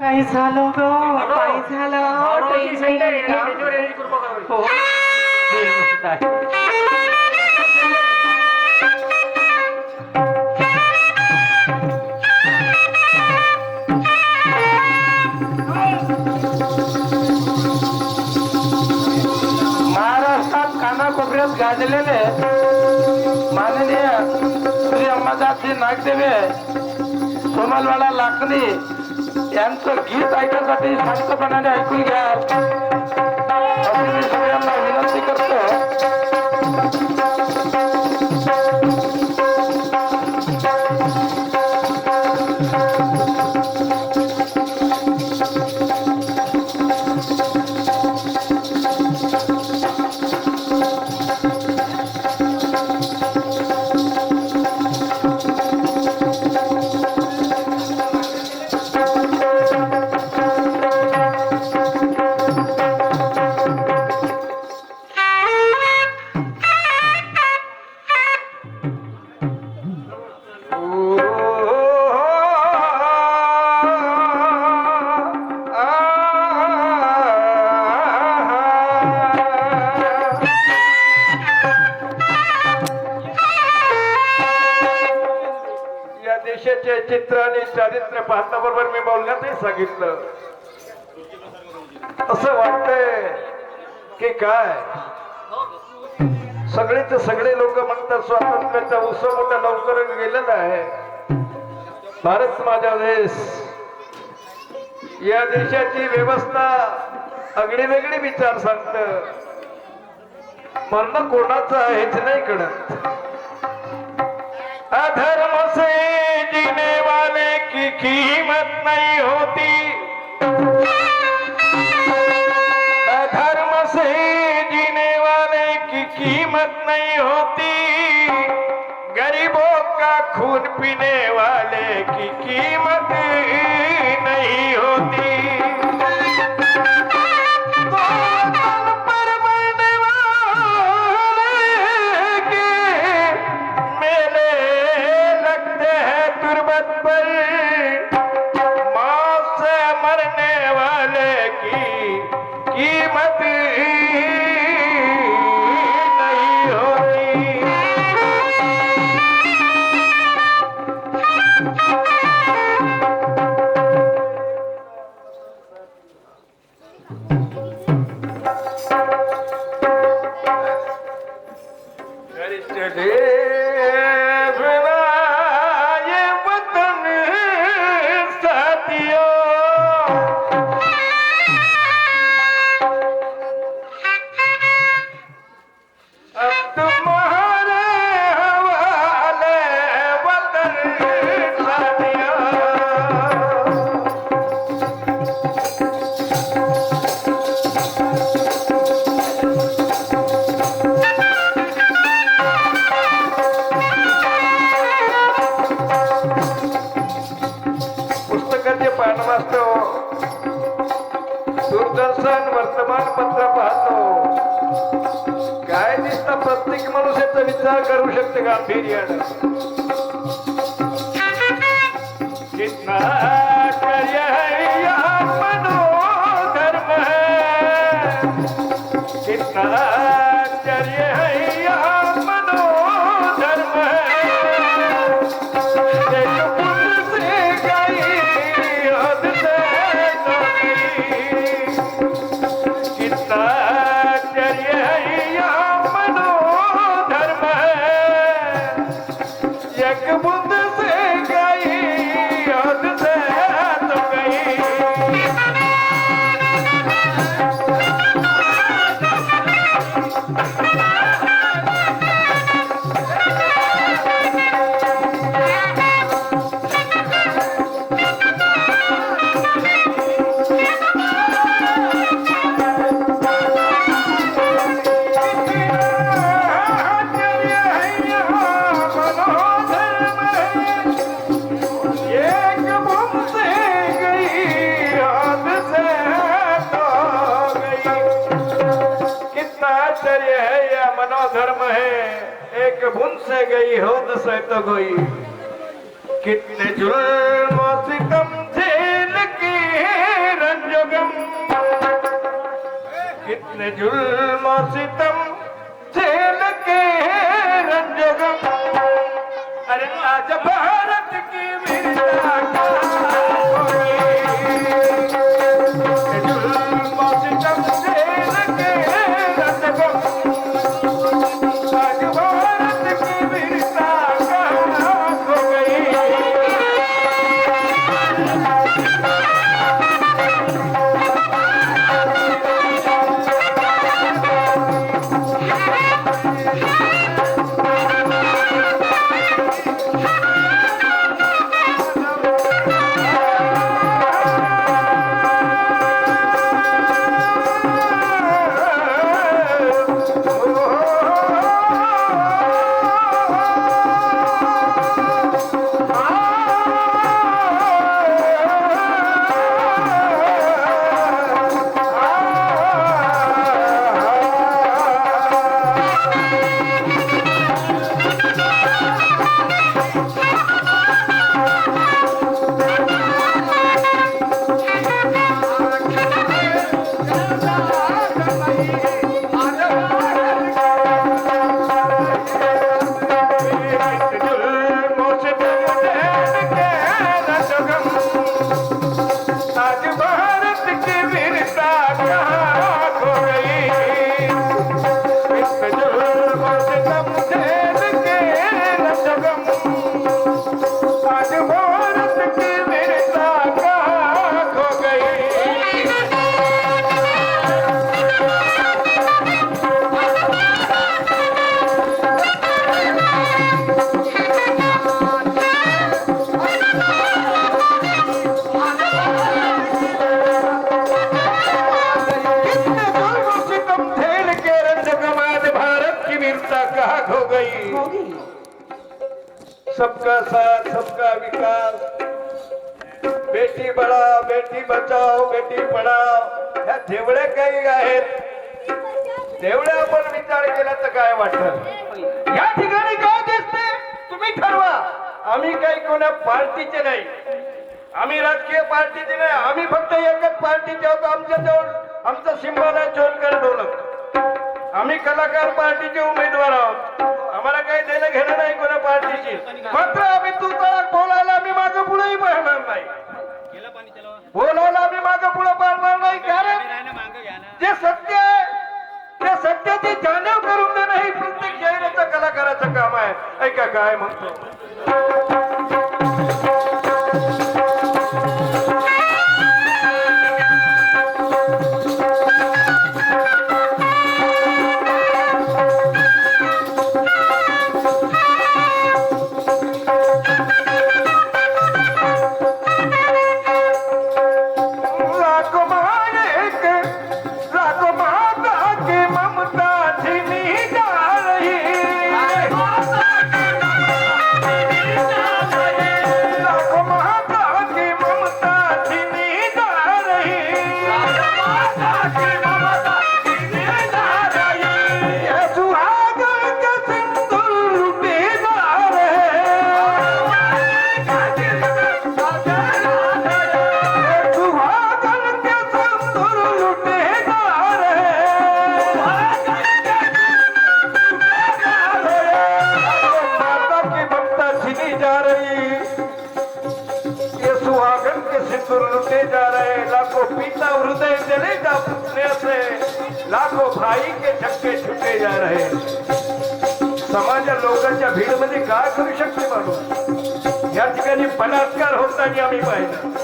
काही झालं ग? काही झालं? ट्रेन नाही गेली का? हो. महाराष्ट्रात कानाकोपऱ्यात गाजलेले माननीय श्री अंबादासजी नागदेवे सोमलवाडा लाखनी यांचं गीत ऐकण्यासाठी शांतपणाने ऐकून घ्या. सगळ्यांना विनंती करतो. चारित्र्य पाहता बरोबर मी बोलण्यातही सांगितलं. असं वाटतंय की काय? सगळेच सगळे लोक म्हणतात स्वातंत्र्याचा उत्सव मोठा लवकर गेलेला आहे. भारत माझा देश. या देशाची व्यवस्था अगडी वेगळी विचार सांगत. मरण कोणाचं हेच नाही कळत. अधर्म से कीमत नहीं होती। धर्म से जीने वाले की कीमत नहीं होती। गरीबों का खून पीने वाले की कीमत नहीं होती। दूरदर्शन वर्तमानपत्र पाहतो काय दिसतं प्रत्येक माणूस याचा विचार करू शकते गांभीर्यानं. आश्चर्य है या मनोधर्म है। एक बुन से गई हो से तो गई। कितने जुलम झेल की रंजगम। कितने जुलम सितम झेल के रंजगम। अरे आज भारत की वीरता कहाँ खो गई। सबका साथ सबका विकास। बेटी बढाओ बेटी बचाओ बेटी पढाओ। ह्या जेवढ्या काही आहेत तेवढ्या आपण विचार केला तर काय वाटत? या ठिकाणी काय दिसते तुम्ही ठरवा. आम्ही काही कोणा पार्टीचे नाही. आम्ही राजकीय पार्टीचे नाही. आम्ही फक्त एकच पार्टीचे आहोत आमच्या जवळ आमचा सिंबल आहे चोलकर ढोलक आम्ही कलाकार पार्टीचे उमेदवार आहोत. आम्हाला काही देणं घेणं नाही कोणा पार्टीची. मात्र आम्ही तू बोलायला आम्ही माझं पुढेही पाहणार नाही. बोलायला आम्ही माझं पुढे पाहणार नाही कारण जे सत्य आहे त्या सत्याची जाणीव करून देणं हे प्रत्येक जाहिराचं कलाकाराचं काम आहे. ऐका काय म्हणतो? साई के धक्के छुटे जा रहे समाज लोकांच्या भीडमध्ये काय करू शकते माणूस या ठिकाणी बलात्कार होताना आम्ही पाहिलं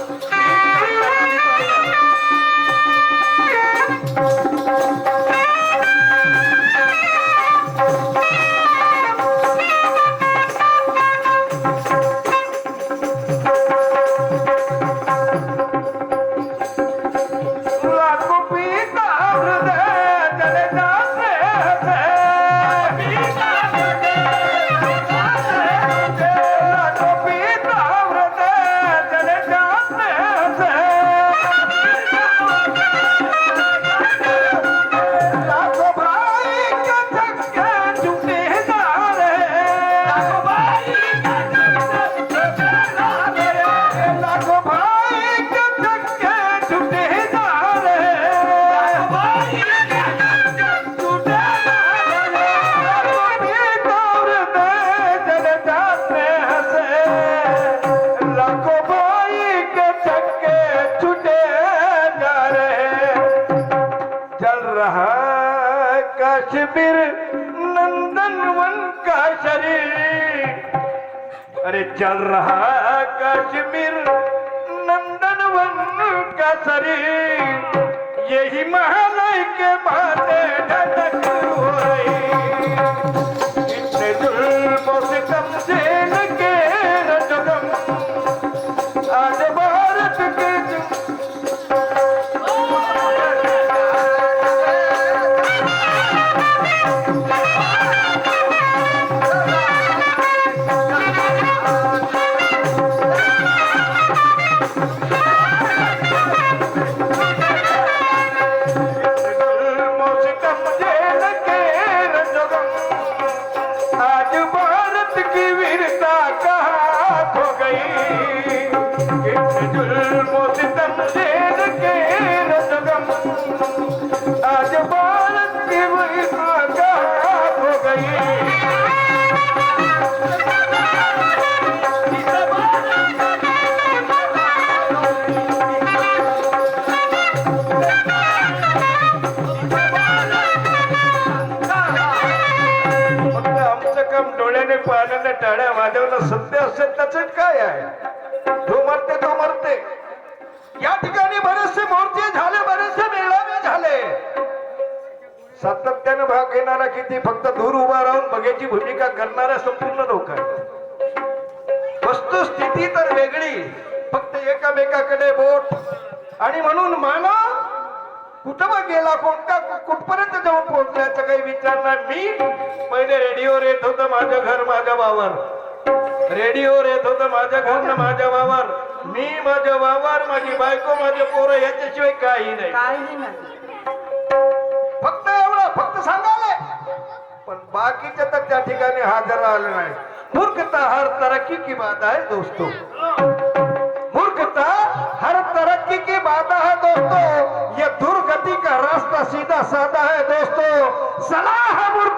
काश्मीर नंदनवन का शरीर। अरे चल रहा काश्मीर नंदनवन का शरीर। यही महालय के बातें धड़क हो रही। सातत्यानं भाग घेणारा किती? फक्त दूर उभा राहून बघ्याची भूमिका करणारा संपूर्ण लोक आहेत वस्तुस्थिती तर वेगळी. फक्त एकामेकाकडे बोट. आणि म्हणून मानव कुठं गेला कोणता कुठपर्यंत जाऊन पोहोचण्याचा काही विचार नाही. मी पहिले रेडिओवर येत होतं माझं घर माझ्या वावर. रेडिओवर येत होतं माझं घर ना माझ्या वावर. मी माझं वावर माझी बायको माझे पोरं याच्याशिवाय काही नाही. फक्त बाकीचे तर त्या ठिकाणी हजर नाही मूर्खता हर तरक्की की बात है, दोस्तों। मूर्खता हर तरक्की की बात है, दोस्तों। ये दुर्गति का रास्ता सीधा साधा है, दोस्तों। सलाह है, मूर्ख